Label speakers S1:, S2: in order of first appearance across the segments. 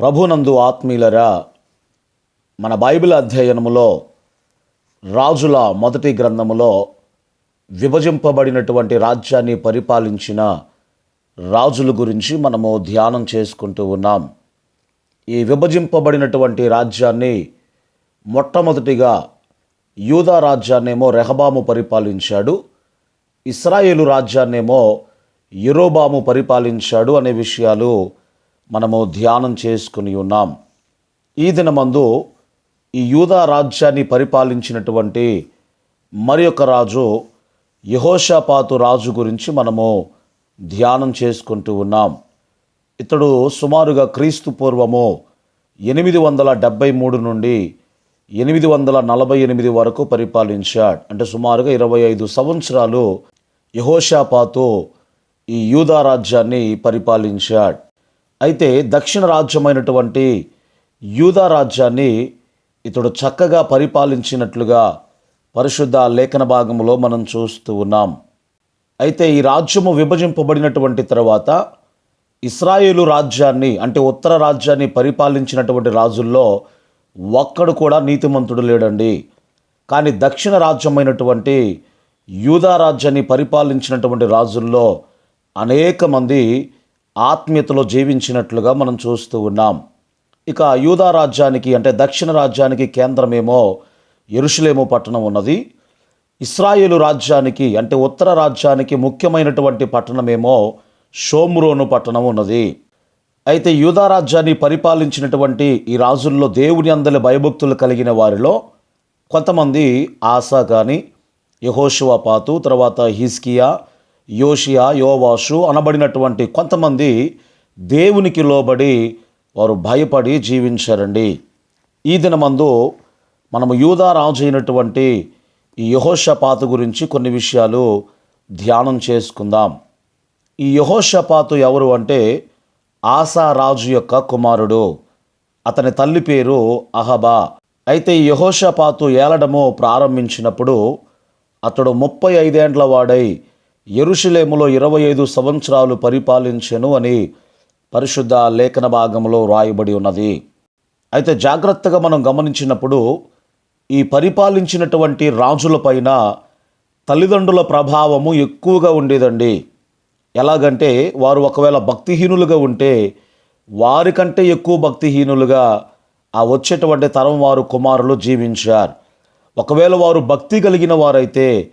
S1: ప్రభునందు ఆత్మీయులరా మన బైబిల్ అధ్యయనములో రాజుల మొదటి గ్రంథములో విభజింపబడినటువంటి రాజ్యాన్ని పరిపాలించిన రాజుల గురించి మనము ధ్యానం చేసుకుంటూ ఉన్నాం. ఈ విభజింపబడినటువంటి రాజ్యాన్ని మొట్టమొదటిగా యూదా రాజ్యాన్నేమో రెహబాము పరిపాలించాడు ఇస్రాయేలు రాజ్యాన్నేమో యురోబాము పరిపాలించాడు అనే విషయాలు మనము ధ్యానం చేసుకుని ఉన్నాం. ఈ దినమందు ఈ యూదా రాజ్యాన్ని పరిపాలించినటువంటి మరి ఒక రాజు యహోషాపాతు రాజు గురించి మనము ధ్యానం చేసుకుంటూ ఉన్నాం. ఇతడు సుమారుగా క్రీస్తు పూర్వము ఎనిమిది వందల డెబ్భై మూడు నుండి ఎనిమిది వందల నలభై ఎనిమిది వరకు పరిపాలించాడు. అంటే సుమారుగా ఇరవై ఐదు సంవత్సరాలు యహోషాపాతు ఈ యూదా రాజ్యాన్ని పరిపాలించాడు. అయితే దక్షిణ రాజ్యమైనటువంటి యూదా రాజ్యాన్ని ఇతడు చక్కగా పరిపాలించినట్లుగా పరిశుద్ధ లేఖన భాగంలో మనం చూస్తూ ఉన్నాం. అయితే ఈ రాజ్యము విభజింపబడినటువంటి తర్వాత ఇస్రాయేలు రాజ్యాన్ని అంటే ఉత్తర రాజ్యాన్ని పరిపాలించినటువంటి రాజుల్లో ఒక్కడు కూడా నీతిమంతుడు లేడండి. కానీ దక్షిణ రాజ్యమైనటువంటి యూదా రాజ్యాన్ని పరిపాలించినటువంటి రాజుల్లో అనేక మంది ఆత్మీయతలో జీవించినట్లుగా మనం చూస్తూ ఉన్నాం. ఇక యూదా రాజ్యానికి అంటే దక్షిణ రాజ్యానికి కేంద్రమేమో ఎరుషులేము పట్టణం ఉన్నది. ఇస్రాయేలు రాజ్యానికి అంటే ఉత్తర రాజ్యానికి ముఖ్యమైనటువంటి పట్టణమేమో షోమ్రోను పట్టణం ఉన్నది. అయితే యూదా రాజ్యాన్ని పరిపాలించినటువంటి ఈ రాజుల్లో దేవుని అందరి భయభక్తులు కలిగిన వారిలో కొంతమంది ఆశా కానీ యహోషువాపాతు తర్వాత హిస్కియా యోషియా యోవాషు అనబడినటువంటి కొంతమంది దేవునికి లోబడి వారు భయపడి జీవించారండి. ఈ దినమందు మనము యూదా రాజు అయినటువంటి ఈ యహోషపాతు గురించి కొన్ని విషయాలు ధ్యానం చేసుకుందాం. ఈ యహోషపాతు ఎవరు అంటే ఆసా రాజు యొక్క కుమారుడు. అతని తల్లి పేరు అహబా. అయితే ఈ యహోషపాతు ఏలడము ప్రారంభించినప్పుడు అతడు ముప్పై ఐదేండ్ల వాడై ఎరుషులేములో ఇరవై ఐదు సంవత్సరాలు పరిపాలించెను అని పరిశుద్ధ లేఖన భాగంలో రాయబడి ఉన్నది. అయితే జాగ్రత్తగా మనం గమనించినప్పుడు ఈ పరిపాలించినటువంటి రాజులపైన తల్లిదండ్రుల ప్రభావము ఎక్కువగా ఉండేదండి. ఎలాగంటే వారు ఒకవేళ భక్తిహీనులుగా ఉంటే వారికంటే ఎక్కువ భక్తిహీనులుగా ఆ వచ్చేటువంటి తరం వారు కుమారులు జీవించారు. ఒకవేళ వారు భక్తి కలిగిన వారైతే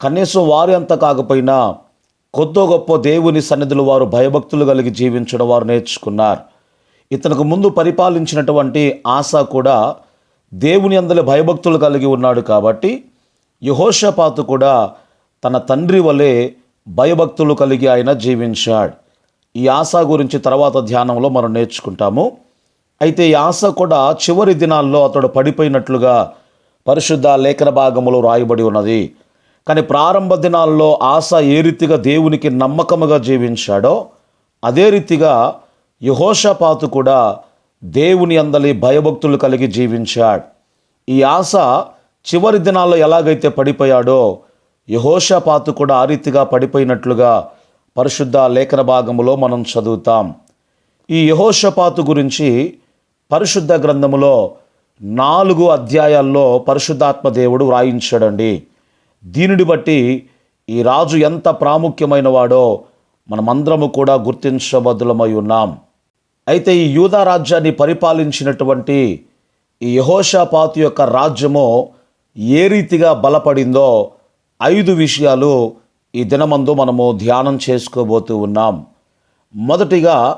S1: కనీసం వారు ఎంత కాకపోయినా కొద్దో గొప్ప దేవుని సన్నిధులు వారు భయభక్తులు కలిగి జీవించడం వారు నేర్చుకున్నారు. ఇతనికి ముందు పరిపాలించినటువంటి ఆశ కూడా దేవుని అందరి భయభక్తులు కలిగి ఉన్నాడు కాబట్టి యహోషపాతు కూడా తన తండ్రి వలె భయభక్తులు కలిగి ఆయన జీవించాడు. ఈ ఆశ గురించి తర్వాత ధ్యానంలో మనం నేర్చుకుంటాము. అయితే ఈ ఆశ కూడా చివరి దినాల్లో అతడు పడిపోయినట్లుగా పరిశుద్ధ లేఖన భాగంలో రాయబడి ఉన్నది. కానీ ప్రారంభ దినాల్లో ఆశ ఏ రీతిగా దేవునికి నమ్మకముగా జీవించాడో అదే రీతిగా యహోషపాతు కూడా దేవుని అందలి భయభక్తులు కలిగి జీవించాడు. ఈ ఆశ చివరి దినాల్లో ఎలాగైతే పడిపోయాడో యహోషపాతు కూడా ఆ రీతిగా పడిపోయినట్లుగా పరిశుద్ధ లేఖన భాగంలో మనం చదువుతాం. ఈ యహోషపాతు గురించి పరిశుద్ధ గ్రంథములో నాలుగు అధ్యాయాల్లో పరిశుద్ధాత్మ దేవుడు వ్రాయించాడండి. దీనిని బట్టి ఈ రాజు ఎంత ప్రాముఖ్యమైన వాడో మనమందరము కూడా గుర్తించబద్దులమై ఉన్నాం. అయితే ఈ యూదా రాజ్యాన్ని పరిపాలించినటువంటి ఈ యహోషాపాతు యొక్క రాజ్యము ఏ రీతిగా బలపడిందో ఐదు విషయాలు ఈ దినమందు మనము ధ్యానం చేసుకోబోతూ ఉన్నాం. మొదటిగా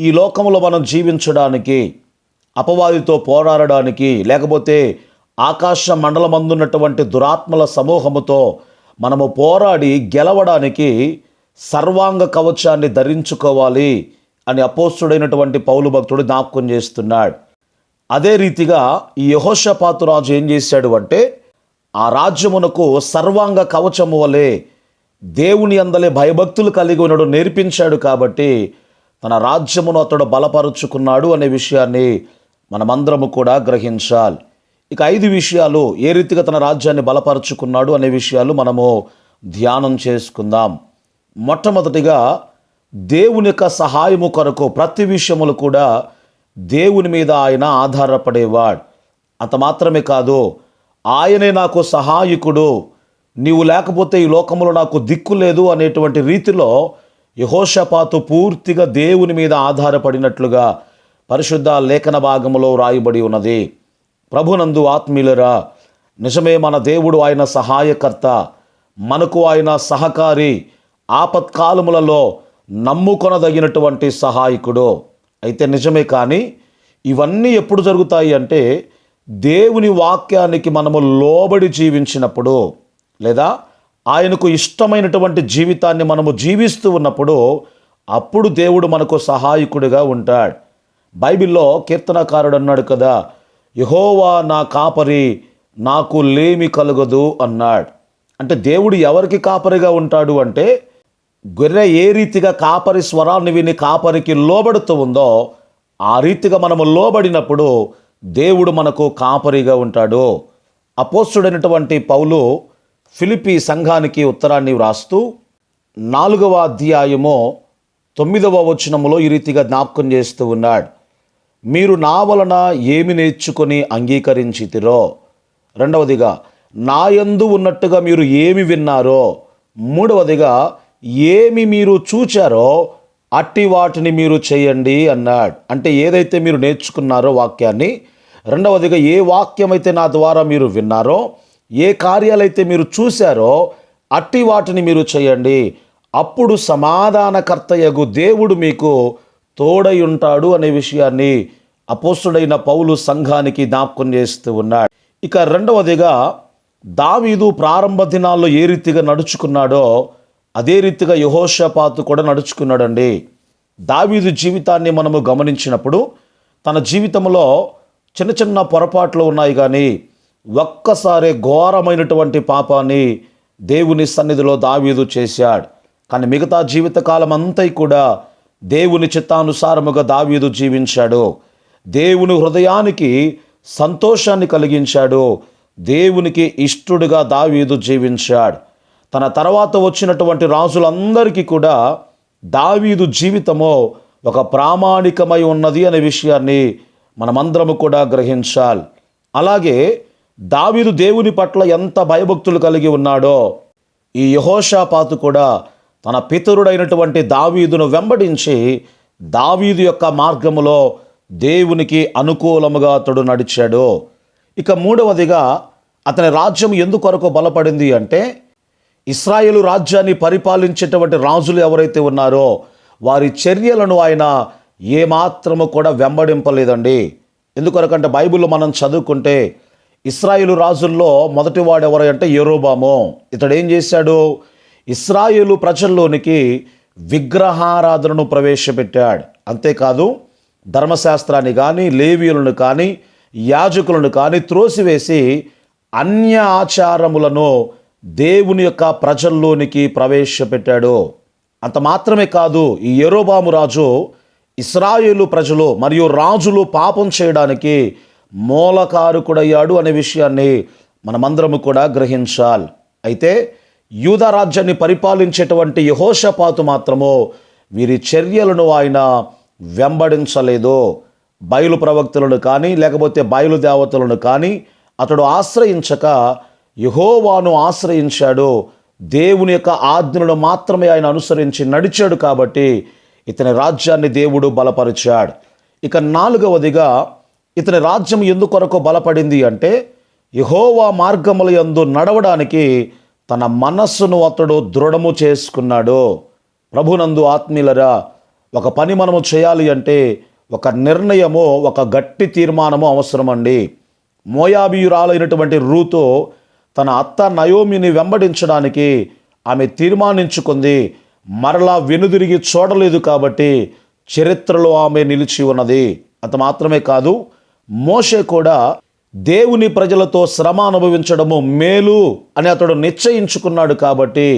S1: ఈ లోకంలో మనం జీవించడానికి అపవాదితో పోరాడడానికి లేకపోతే ఆకాశ మండలమందున్నటువంటి దురాత్మల సమూహముతో మనము పోరాడి గెలవడానికి సర్వాంగ కవచాన్ని ధరించుకోవాలి అని అపోస్తుడైనటువంటి పౌలు భక్తుడు జ్ఞాపకం చేస్తున్నాడు. అదే రీతిగా ఈ యహోషపాతు రాజు ఏం చేశాడు అంటే ఆ రాజ్యమునకు సర్వాంగ కవచము వలె దేవుని అందలే భయభక్తులు కలిగి ఉన్నాడు నేర్పించాడు కాబట్టి తన రాజ్యమును అతడు బలపరుచుకున్నాడు అనే విషయాన్ని మనమందరము కూడా గ్రహించాలి. ఇక ఐదు విషయాలు ఏ రీతిగా తన రాజ్యాన్ని బలపరుచుకున్నాడు అనే విషయాలు మనము ధ్యానం చేసుకుందాం. మొట్టమొదటిగా దేవుని యొక్క సహాయము కొరకు ప్రతి విషయములు కూడా దేవుని మీద ఆయన ఆధారపడేవాడు. అంత మాత్రమే కాదు ఆయనే నాకు సహాయకుడు నీవు లేకపోతే ఈ లోకంలో నాకు దిక్కు లేదు అనేటువంటి రీతిలో యహోషపాతు పూర్తిగా దేవుని మీద ఆధారపడినట్లుగా పరిశుద్ధ లేఖన భాగములో రాయబడి ఉన్నది. ప్రభునందు ఆత్మీయులరా నిజమే మన దేవుడు ఆయన సహాయకర్త మనకు ఆయన సహకారి ఆపత్కాలములలో నమ్ముకొనదగినటువంటి సహాయకుడు. అయితే నిజమే కానీ ఇవన్నీ ఎప్పుడు జరుగుతాయి అంటే దేవుని వాక్యానికి మనము లోబడి జీవించినప్పుడు లేదా ఆయనకు ఇష్టమైనటువంటి జీవితాన్ని మనము జీవిస్తూ ఉన్నప్పుడు అప్పుడు దేవుడు మనకు సహాయకుడిగా ఉంటాడు. బైబిల్లో కీర్తనకారుడు అన్నాడు కదా యహోవా నా కాపరి నాకు లేమి కలగదు అన్నాడు. అంటే దేవుడు ఎవరికి కాపరిగా ఉంటాడు అంటే గొర్రె ఏ రీతిగా కాపరి స్వరాన్ని విని కాపరికి లోబడుతూ ఉందో ఆ రీతిగా మనము లోబడినప్పుడు దేవుడు మనకు కాపరిగా ఉంటాడు. అపోస్తుడైనటువంటి పౌలు ఫిలిపి సంఘానికి ఉత్తరాన్ని వ్రాస్తూ నాలుగవ అధ్యాయము తొమ్మిదవ వచనములో ఈ రీతిగా జ్ఞాపకం చేస్తూ ఉన్నాడు. మీరు నా వలన ఏమి నేర్చుకొని అంగీకరించితిరో? రెండవదిగా నాయందు ఉన్నట్టుగా మీరు ఏమి విన్నారో? మూడవదిగా ఏమి మీరు చూచారో అట్టి వాటిని మీరు చేయండి అన్నాడు. అంటే ఏదైతే మీరు నేర్చుకున్నారో వాక్యాన్ని రెండవదిగా ఏ వాక్యమైతే నా ద్వారా మీరు విన్నారో ఏ కార్యాలైతే మీరు చూశారో అట్టి వాటిని మీరు చేయండి. అప్పుడు సమాధానకర్తయగు దేవుడు మీకు తోడై ఉంటాడు అనే విషయాన్ని అపోస్తుడైన పౌలు సంఘానికి జ్ఞాపకం చేస్తూ ఉన్నాడు. ఇక రెండవదిగా దావీదు ప్రారంభ దినాల్లో ఏ రీతిగా నడుచుకున్నాడో అదే రీతిగా యహోషపాతు కూడా నడుచుకున్నాడండి. దావీదు జీవితాన్ని మనము గమనించినప్పుడు తన జీవితంలో చిన్న చిన్న పొరపాట్లు ఉన్నాయి కానీ ఒక్కసారి ఘోరమైనటువంటి పాపాన్ని దేవుని సన్నిధిలో దావీదు చేశాడు. కానీ మిగతా జీవితకాలం అంతా కూడా దేవుని చిత్తానుసారముగా దావీదు జీవించాడు. దేవుని హృదయానికి సంతోషాన్ని కలిగించాడు. దేవునికి ఇష్టడుగా దావీదు జీవించాడు. తన తర్వాత వచ్చినటువంటి రాజులందరికీ కూడా దావీదు జీవితము ఒక ప్రామాణికమై ఉన్నది అనే విషయాన్ని మనమందరము కూడా గ్రహించాలి. అలాగే దావీదు దేవుని పట్ల ఎంత భయభక్తులు కలిగి ఉన్నాడో ఈ యహోషాపాతు కూడా తన పితరుడైనటువంటి దావీదును వెంబడించి దావీదు యొక్క మార్గములో దేవునికి అనుకూలముగా అతడు నడిచాడు. ఇక మూడవదిగా అతని రాజ్యం ఎందుకొరకు బలపడింది అంటే ఇస్రాయేలు రాజ్యాన్ని పరిపాలించేటువంటి రాజులు ఎవరైతే ఉన్నారో వారి చర్యలను ఆయన ఏమాత్రము కూడా వెంబడింపలేదండి. ఎందుకొరకంటే బైబిల్లో మనం చదువుకుంటే ఇస్రాయేలు రాజుల్లో మొదటివాడు ఎవరంటే ఎరోబాము ఇతడు ఏం చేశాడు? ఇస్రాయేలు ప్రజల్లోనికి విగ్రహారాధనను ప్రవేశపెట్టాడు. అంతేకాదు ధర్మశాస్త్రాన్ని కానీ లేవీయులను కానీ యాజకులను కానీ త్రోసివేసి అన్య ఆచారములను దేవుని యొక్క ప్రజల్లోనికి ప్రవేశపెట్టాడు. అంత మాత్రమే కాదు ఈ ఎరోబాము రాజు ఇస్రాయేలు ప్రజలు మరియు రాజులు పాపం చేయడానికి మూలకారుకుడయ్యాడు అనే విషయాన్ని మనమందరము కూడా గ్రహించాలి. అయితే యూదా రాజ్యాన్ని పరిపాలించేటువంటి యహోషపాతు మాత్రము వీరి చర్యలను ఆయన వెంబడించలేదు. బయలు ప్రవక్తులను కానీ లేకపోతే బయలు దేవతలను కానీ అతడు ఆశ్రయించక యహోవాను ఆశ్రయించాడు. దేవుని యొక్క ఆజ్ఞలను మాత్రమే ఆయన అనుసరించి నడిచాడు కాబట్టి ఇతని రాజ్యాన్ని దేవుడు బలపరిచాడు. ఇక నాలుగవదిగా ఇతని రాజ్యం ఎందుకొరకు బలపడింది అంటే యహోవా మార్గముల యందు నడవడానికి తన మనస్సును అతడు దృఢము చేసుకున్నాడు. ప్రభునందు ఆత్మీయులరా ఒక పని మనము చేయాలి అంటే ఒక నిర్ణయము ఒక గట్టి తీర్మానము అవసరమండి. మోయాబీయురాలైనటువంటి రూతో తన అత్త నయోమిని వెంబడించడానికి ఆమె తీర్మానించుకుంది. మరలా వెనుదిరిగి చూడలేదు కాబట్టి చరిత్రలో ఆమె నిలిచి ఉన్నది. అంత మాత్రమే కాదు మోషే కూడా దేవుని ప్రజలతో శ్రమ అనుభవించడము మేలు అని అతడు నిశ్చయించుకున్నాడు కాబట్టి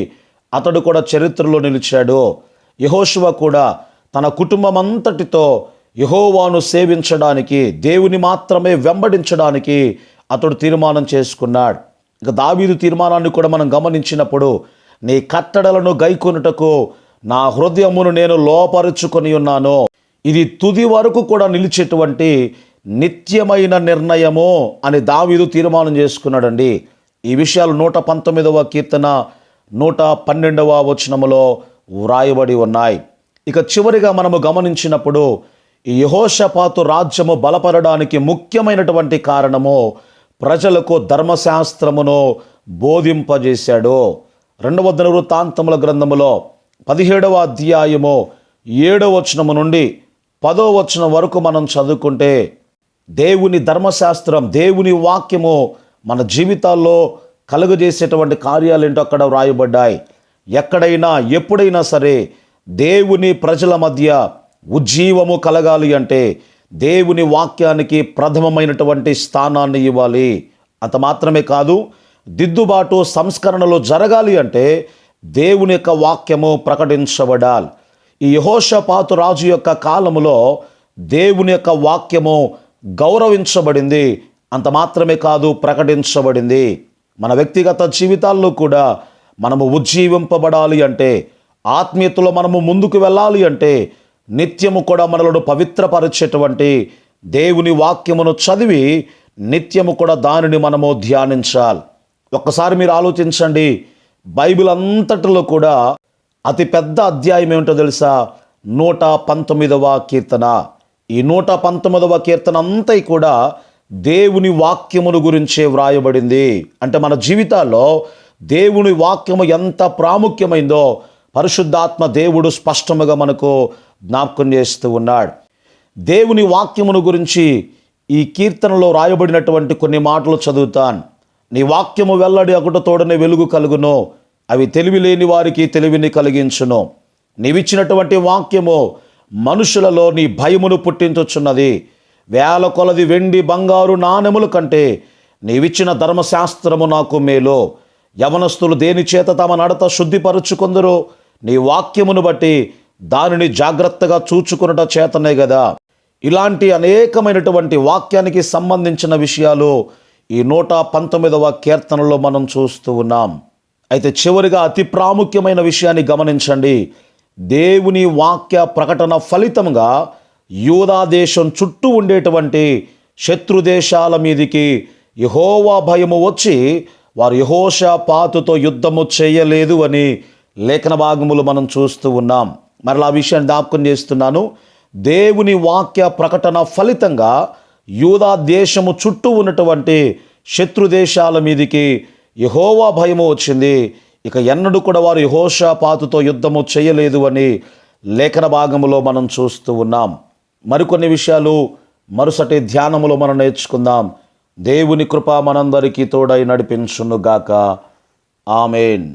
S1: అతడు కూడా చరిత్రలో నిలిచాడు. యహోశివ కూడా తన కుటుంబం అంతటితో యహోవాను సేవించడానికి దేవుని మాత్రమే వెంబడించడానికి అతడు తీర్మానం చేసుకున్నాడు. ఇక దావీదు తీర్మానాన్ని కూడా మనం గమనించినప్పుడు నీ కట్టడలను గైకొనుటకు నా హృదయమును నేను లోపరుచుకొని ఉన్నాను. ఇది తుది వరకు కూడా నిలిచేటువంటి నిత్యమైన నిర్ణయము అని దావీదు తీర్మానం చేసుకున్నాడండి. ఈ విషయాలు నూట పంతొమ్మిదవ కీర్తన నూట పన్నెండవ వచనములో వ్రాయబడి ఉన్నాయి. ఇక చివరిగా మనము గమనించినప్పుడు ఈ యహోషపాతు రాజ్యము బలపడడానికి ముఖ్యమైనటువంటి కారణము ప్రజలకు ధర్మశాస్త్రమును బోధింపజేశాడు. రెండవ దిన వృత్తాంతముల గ్రంథములో పదిహేడవ అధ్యాయము ఏడవ వచనము నుండి పదో వచనం వరకు మనం చదువుకుంటే దేవుని ధర్మశాస్త్రం దేవుని వాక్యము మన జీవితాల్లో కలుగజేసేటువంటి కార్యాలు ఏంటో అక్కడ వ్రాయబడ్డాయి. ఎక్కడైనా ఎప్పుడైనా సరే దేవుని ప్రజల మధ్య ఉజ్జీవము కలగాలి అంటే దేవుని వాక్యానికి ప్రథమమైనటువంటి స్థానాన్ని ఇవ్వాలి. అంత మాత్రమే కాదు దిద్దుబాటు సంస్కరణలు జరగాలి అంటే దేవుని యొక్క వాక్యము ప్రకటించబడాలి. ఈ యహోషపాతు రాజు యొక్క కాలములో దేవుని యొక్క వాక్యము గౌరవించబడింది. అంత మాత్రమే కాదు ప్రకటించబడింది. మన వ్యక్తిగత జీవితాల్లో కూడా మనము ఉజ్జీవింపబడాలి అంటే ఆత్మీయతలో మనము ముందుకు వెళ్ళాలి అంటే నిత్యము కూడా మనలను పవిత్రపరిచేటువంటి దేవుని వాక్యమును చదివి నిత్యము కూడా దానిని మనము ధ్యానించాలి. ఒక్కసారి మీరు ఆలోచించండి. బైబిల్ అంతటిలో కూడా అతి పెద్ద అధ్యాయం ఏమిటో తెలుసా? నూట పంతొమ్మిదవ కీర్తన. ఈ నూట పంతొమ్మిదవ కీర్తన అంతా కూడా దేవుని వాక్యమును గురించే వ్రాయబడింది. అంటే మన జీవితాల్లో దేవుని వాక్యము ఎంత ప్రాముఖ్యమైందో పరిశుద్ధాత్మ దేవుడు స్పష్టముగా మనకు జ్ఞాపకం చేస్తూ ఉన్నాడు. దేవుని వాక్యమును గురించి ఈ కీర్తనలో రాయబడినటువంటి కొన్ని మాటలు చదువుతాను. నీ వాక్యము వెల్లడి ఒకటి తోడనే వెలుగు కలుగును అవి తెలివి లేని వారికి తెలివిని కలిగించును. నీవిచ్చినటువంటి వాక్యము మనుషులలో నీ భయమును పుట్టించుచున్నది వేల కొలది వెండి బంగారు నాణెముల కంటే నీవిచ్చిన ధర్మశాస్త్రము నాకు మేలో. యవనస్తులు దేనిచేత తమ నడత శుద్ధిపరుచుకుందరో నీ వాక్యమును బట్టి దానిని జాగ్రత్తగా చూచుకున్నట చేతనే కదా ఇలాంటి అనేకమైనటువంటి వాక్యానికి సంబంధించిన విషయాలు ఈ నూట పంతొమ్మిదవ కీర్తనలో మనం చూస్తూ ఉన్నాం. అయితే చివరిగా అతి ప్రాముఖ్యమైన విషయాన్ని గమనించండి. దేవుని వాక్య ప్రకటన ఫలితంగా యూదా దేశం చుట్టూ ఉండేటువంటి శత్రు దేశాల మీదికి యహోవా భయము వచ్చి వారు యహోష పాతుతో యుద్ధము చేయలేదు అని లేఖన భాగములు మనం చూస్తూ ఉన్నాం. మరలా ఆ విషయాన్ని జ్ఞాపకం చేస్తున్నాను. దేవుని వాక్య ప్రకటన ఫలితంగా యూదా దేశము చుట్టూ ఉన్నటువంటి శత్రు దేశాల మీదికి యహోవా భయము వచ్చింది. ఇక ఎన్నడూ కూడా వారు యహోషాపాతుతో యుద్ధము చేయలేదు అని లేఖన భాగములో మనం చూస్తూ ఉన్నాం. మరికొన్ని విషయాలు మరుసటి ధ్యానములో మనం నేర్చుకుందాం. దేవుని కృప మనందరికీ తోడై నడిపించునుగాక. ఆమెన్.